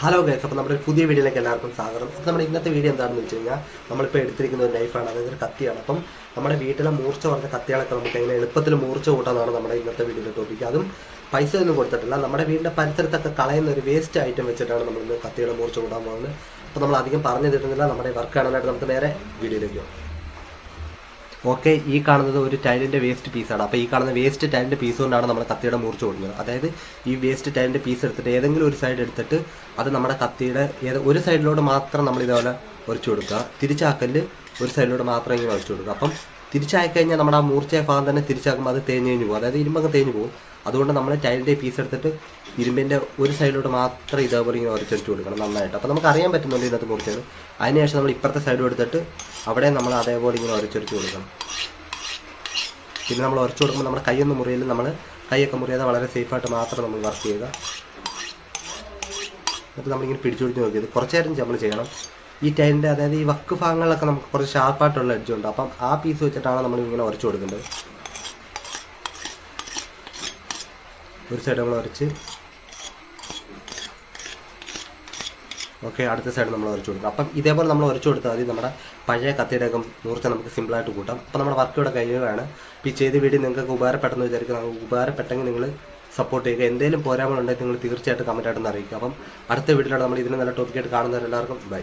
Hello guys അപ്പോൾ നമ്മുടെ പുതിയ വീഡിയോയിലേക്ക് എല്ലാവർക്കും സ്വാഗതം. അപ്പോൾ നമ്മുടെ ഇന്നത്തെ വീഡിയോ എന്താണെന്ന് വെച്ച് കഴിഞ്ഞാൽ നമ്മളിപ്പോൾ എടുത്തിരിക്കുന്ന ഒരു നൈഫാണ് അതായത് ഒരു കത്തിയാണ്. അപ്പം നമ്മുടെ വീട്ടിലെ മൂർച്ച കുറഞ്ഞ കത്തികളൊക്കെ നമുക്ക് എങ്ങനെ എളുപ്പത്തിൽ മൂർച്ച കൂട്ടാന്നാണ് നമ്മുടെ ഇന്നത്തെ വീഡിയോയിലെ ടോപ്പിക് അതും പൈസ ഒന്നും കൊടുത്തിട്ടില്ല. നമ്മുടെ വീടിന്റെ പരിസരത്തൊക്കെ കളയുന്ന ഒരു വേസ്റ്റ് ഐറ്റം വെച്ചിട്ടാണ് നമ്മൾ ഇന്ന് കത്തിയുടെ മൂർച്ച കൂട്ടാൻ പോകുന്നത്. അപ്പോൾ നമ്മൾ അധികം പറഞ്ഞു തരുന്നില്ല നമ്മുടെ വർക്ക് കാണാനായിട്ട് നമുക്ക് നേരെ വീഡിയോയിലേക്ക് പോകാം. ഓക്കെ ഈ കാണുന്നത് ഒരു ടൈലിന്റെ വേസ്റ്റ് പീസാണ്. അപ്പോൾ ഈ കാണുന്ന വേസ്റ്റ് ടൈലിന്റെ പീസ് കൊണ്ടാണ് നമ്മൾ കത്തിയുടെ മൂർച്ച കൊടുക്കുന്നത് അതായത് ഈ വേസ്റ്റ് ടൈലിന്റെ പീസ് എടുത്തിട്ട് ഏതെങ്കിലും ഒരു സൈഡ് എടുത്തിട്ട് അത് നമ്മുടെ കത്തിയുടെ ഏത് ഒരു സൈഡിലോട്ട് മാത്രം നമ്മൾ ഇതേപോലെ ഉരച്ചു കൊടുക്കുക. തിരിച്ചാക്കൽ ഒരു സൈഡിലോട്ട് മാത്രം ഇങ്ങനെ ഉരച്ചു കൊടുക്കുക. അപ്പം തിരിച്ചായി കഴിഞ്ഞാൽ നമ്മുടെ ആ മൂർച്ചയെ ഭാഗം തന്നെ തിരിച്ചാക്കുമ്പോൾ അത് തേഞ്ഞ് കഴിഞ്ഞ് പോകും. അതായത് ഇരുമ്പൊക്കെ തേഞ്ഞു പോകും. അതുകൊണ്ട് നമ്മൾ ടൈലിന്റെ പീസ് എടുത്തിട്ട് ഇരുമ്പിന്റെ ഒരു സൈഡിലോട്ട് മാത്രം ഇതേപോലെ ഇങ്ങനെ ഉരച്ചെടുത്ത് കൊടുക്കണം നന്നായിട്ട്. അപ്പോൾ നമുക്ക് അറിയാൻ പറ്റുന്നുണ്ട് ഇതിനകത്ത് മൂർച്ചകൾ. അതിനുശേഷം നമ്മൾ ഇപ്പുറത്തെ സൈഡും എടുത്തിട്ട് അവിടെ നമ്മൾ അതേപോലെ ഇങ്ങനെ ഉരച്ചൊരച്ച് കൊടുക്കണം. പിന്നെ നമ്മൾ ഉരച്ചു കൊടുക്കുമ്പോൾ നമ്മുടെ കൈയൊന്നും മുറിയില്ല നമ്മൾ കൈയൊക്കെ മുറിയാതെ വളരെ സേഫായിട്ട് മാത്രം നമ്മൾ വർക്ക് ചെയ്യുക. എന്നിട്ട് നമ്മളിങ്ങനെ പിടിച്ചു പിടിച്ച് നോക്കിയത് കുറച്ച് നേരം നമ്മൾ ചെയ്യണം. ഈ ടൈലിന്റെ അതായത് ഈ വക്ക് ഭാഗങ്ങളിലൊക്കെ നമുക്ക് കുറച്ച് ഷാർപ്പായിട്ടുള്ള എഡ്ജ് ഉണ്ട്. അപ്പം ആ പീസ് വെച്ചിട്ടാണ് നമ്മൾ ഇങ്ങനെ ഉരച്ചു കൊടുക്കേണ്ടത്. ഒരു സൈഡ് നമ്മൾ ഉരച്ച് ഓക്കെ അടുത്ത സൈഡ് നമ്മൾ ഉരച്ചു കൊടുക്കും. അപ്പം ഇതേപോലെ നമ്മൾ ഉരച്ചു കൊടുത്താൽ മതി. നമ്മുടെ പഴയ കത്തിയുടെയൊക്കെ മൂർച്ച നമുക്ക് സിമ്പിളായിട്ട് കൂട്ടാം. അപ്പം നമ്മുടെ വർക്ക് ഇവിടെ കഴിയുകയാണ്. അപ്പോൾ ഈ ചെയ്ത വീഡിയോ നിങ്ങൾക്ക് ഉപകാരപ്പെട്ടെന്ന് വിചാരിക്കുക ഉപകാരപ്പെട്ടെങ്കിൽ നിങ്ങൾ സപ്പോർട്ട് ചെയ്യുക. എന്തെങ്കിലും പോരായ്മകളുണ്ടെങ്കിൽ നിങ്ങൾ തീർച്ചയായിട്ടും കമന്റായിട്ടൊന്ന് അറിയിക്കുക. അപ്പം അടുത്ത വീഡിയോയിലാണ് നമ്മൾ ഇതിന് നല്ല ടോപ്പിക്കായിട്ട് കാണുന്നവരെല്ലാവർക്കും ബൈ